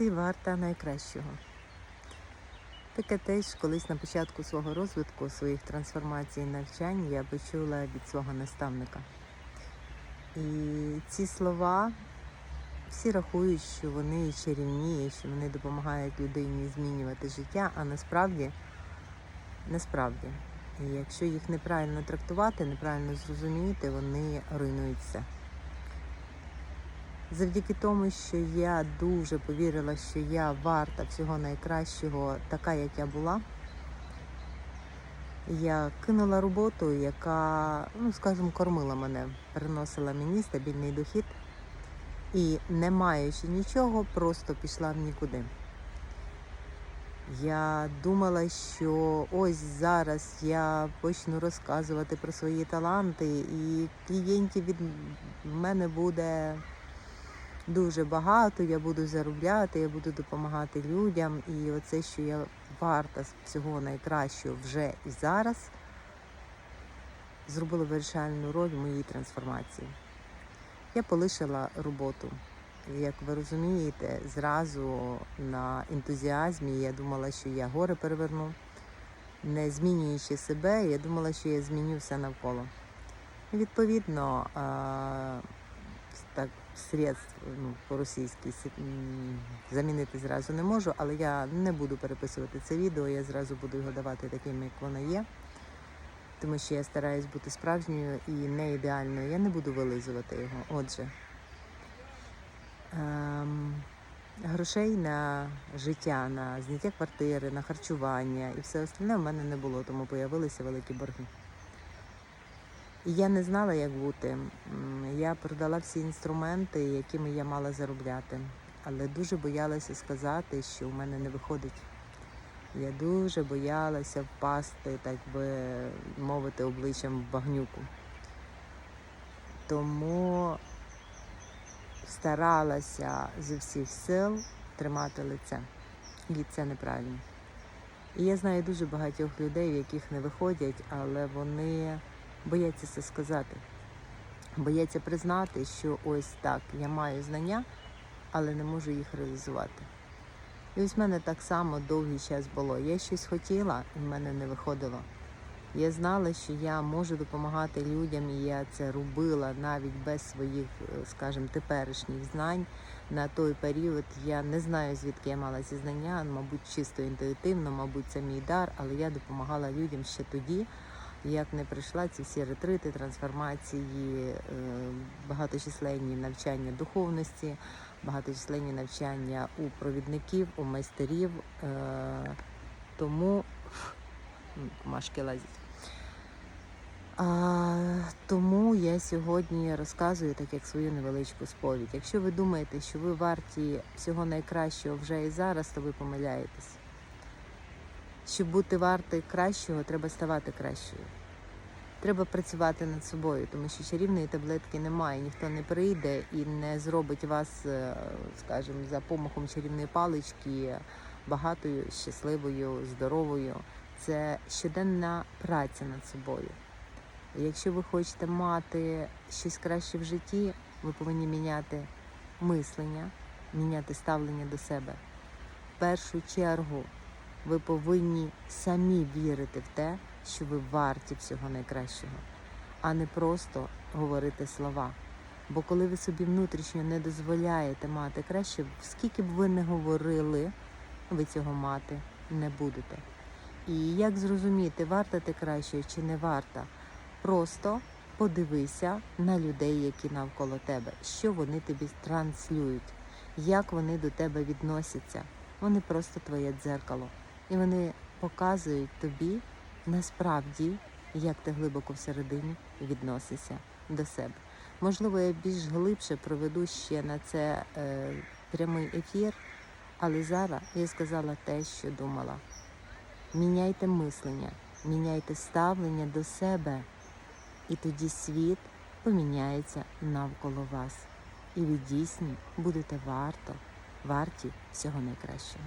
Ти варта найкращого. Таке теж колись на початку свого розвитку, своїх трансформацій навчань я почула від свого наставника. І ці слова всі рахують, що вони чарівні, що вони допомагають людині змінювати життя, а насправді, насправді, якщо їх неправильно трактувати, неправильно зрозуміти, вони руйнуються. Завдяки тому, що я дуже повірила, що я варта всього найкращого, така, як я була, я кинула роботу, яка, ну скажімо, кормила мене, приносила мені стабільний дохід. І не маючи нічого, просто пішла в нікуди. Я думала, що ось зараз я почну розказувати про свої таланти, і клієнтів від мене буде дуже багато, я буду заробляти, я буду допомагати людям. І оце, що я варта всього найкращого вже і зараз, зробило вирішальну роль в моїй трансформації. Я полишила роботу. Як ви розумієте, зразу на ентузіазмі я думала, що я гори переверну, не змінюючи себе, я думала, що я зміню все навколо. Відповідно, так, средств ну, по-російськи замінити зразу не можу, але я не буду переписувати це відео, я зразу буду його давати таким, як воно є. Тому що я стараюсь бути справжньою і не ідеальною. Я не буду вилизувати його. Отже, ем, грошей на життя, на зняття квартири, на харчування і все остальне в мене не було, тому появилися великі борги. І я не знала, як бути. Я продала всі інструменти, якими я мала заробляти, але дуже боялася сказати, що в мене не виходить. Я дуже боялася впасти, так би мовити, обличчям в багнюку. Тому старалася зі всіх сил тримати лице. І це неправильно. І я знаю дуже багатьох людей, в яких не виходять, але вони бояться це сказати. Бояться признати, що ось так, я маю знання, але не можу їх реалізувати. І ось в мене так само довгий час було. Я щось хотіла, і в мене не виходило. Я знала, що я можу допомагати людям, і я це робила навіть без своїх, е, скажімо, теперішніх знань. На той період я не знаю, звідки я мала ці знання, мабуть, чисто інтуїтивно, мабуть, це мій дар, але я допомагала людям ще тоді, як не прийшла ці всі ретрити, трансформації, е, багаточисленні навчання духовності, багаточисленні навчання у провідників, у майстерів. Е, Тому м, комашки лазять. Тому я сьогодні розказую так як свою невеличку сповідь. Якщо ви думаєте, що ви варті всього найкращого вже і зараз, то ви помиляєтесь. Щоб бути вартою кращого, треба ставати кращою. Треба працювати над собою, тому що чарівної таблетки немає. Ніхто не прийде і не зробить вас, е, скажімо, за помахом чарівної палички багатою, щасливою, здоровою. Це щоденна праця над собою. Якщо ви хочете мати щось краще в житті, ви повинні міняти мислення, міняти ставлення до себе. В першу чергу ви повинні самі вірити в те, що ви варті всього найкращого, а не просто говорити слова. Бо коли ви собі внутрішньо не дозволяєте мати краще, скільки б ви не говорили, ви цього мати не будете. І як зрозуміти, варта ти краще чи не варта? Просто подивися на людей, які навколо тебе, що вони тобі транслюють, як вони до тебе відносяться. Вони просто твоє дзеркало. І вони показують тобі насправді, як ти глибоко всередині відносишся до себе. Можливо, я більш глибше проведу ще на це е, прямий ефір, але зараз я сказала те, що думала. Міняйте мислення, міняйте ставлення до себе, і тоді світ поміняється навколо вас. І ви дійсно будете варто, варті всього найкращого.